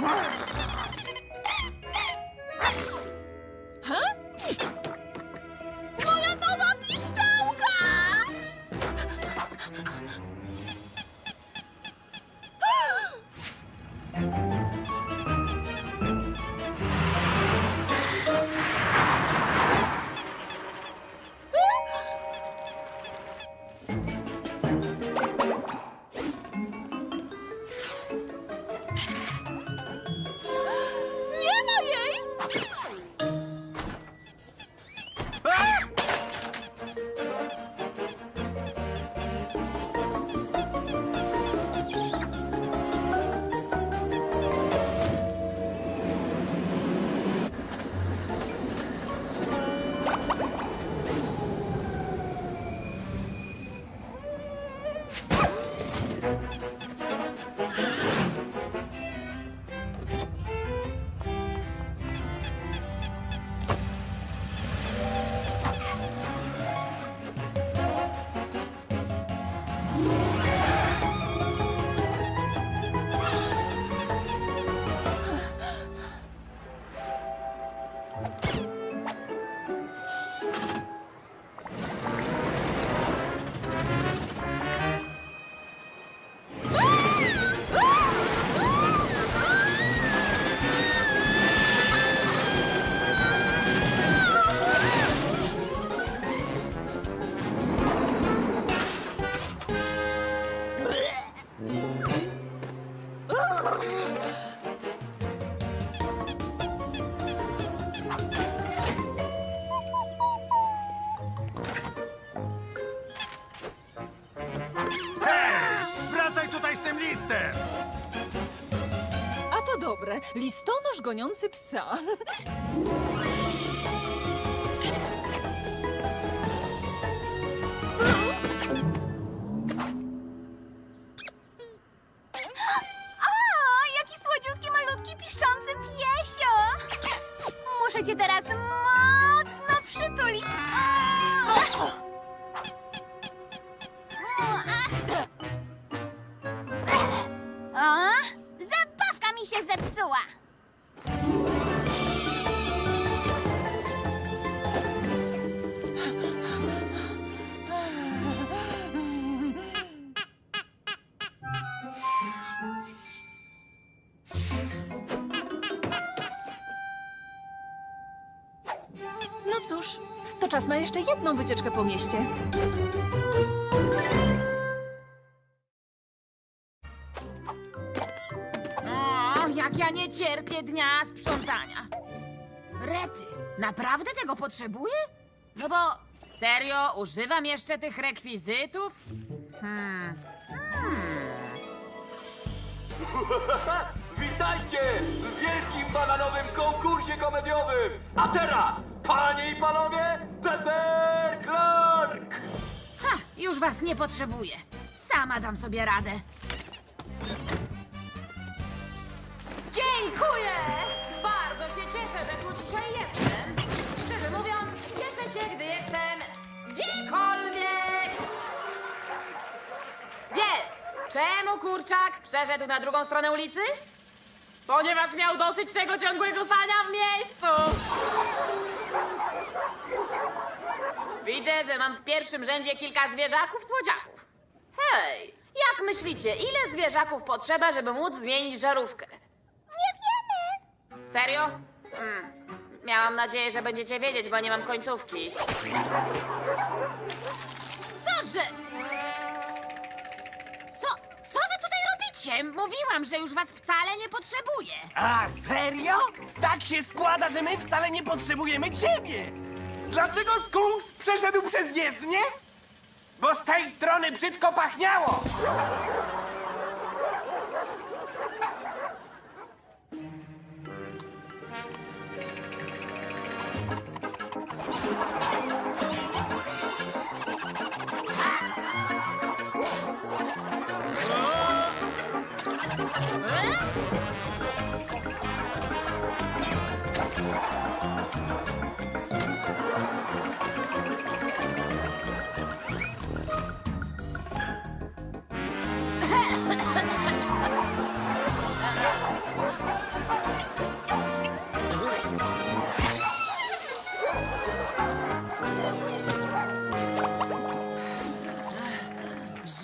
Ha? Listonosz goniący psa. O, jaki słodziutki, malutki, piszczący piesio! Muszę cię teraz zepsuła. No cóż, to czas na jeszcze jedną wycieczkę po mieście. Cierpię dnia sprzątania. Rety, naprawdę tego potrzebuję? No bo serio, używam jeszcze tych rekwizytów? Hmm. Witajcie w wielkim bananowym konkursie komediowym! A teraz, panie i panowie, Pepper Clark! Ha, już was nie potrzebuję. Sama dam sobie radę. Dziękuję! Bardzo się cieszę, że tu dzisiaj jestem. Szczerze mówiąc, cieszę się, gdy jestem gdziekolwiek. Więc, czemu kurczak przeszedł na drugą stronę ulicy? Ponieważ miał dosyć tego ciągłego stania w miejscu. Widzę, że mam w pierwszym rzędzie kilka zwierzaków słodziaków. Hej, jak myślicie, ile zwierzaków potrzeba, żeby móc zmienić żarówkę? Serio? Hmm. Miałam nadzieję, że będziecie wiedzieć, bo nie mam końcówki. Co, że... Co, co wy tutaj robicie? Mówiłam, że już was wcale nie potrzebuję. A serio? Tak się składa, że my wcale nie potrzebujemy ciebie! Dlaczego skunks przeszedł przez jezdnię? Bo z tej strony brzydko pachniało.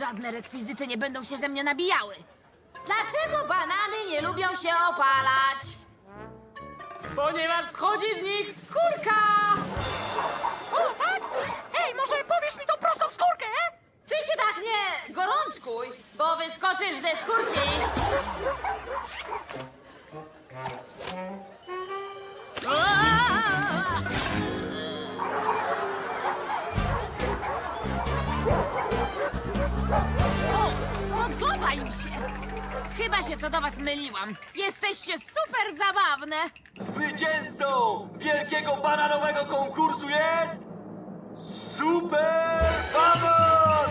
Żadne rekwizyty nie będą się ze mnie nabijały. Dlaczego banany nie lubią się opalać? Ponieważ schodzi z nich skórka! O, tak? Ej, może powiesz mi to prosto w skórkę, e? Ty się tak nie gorączkuj, bo wyskoczysz ze skórki. Im się! Chyba się co do was myliłam. Jesteście super zabawne! Zwycięzcą wielkiego bananowego konkursu jest... Super Banan!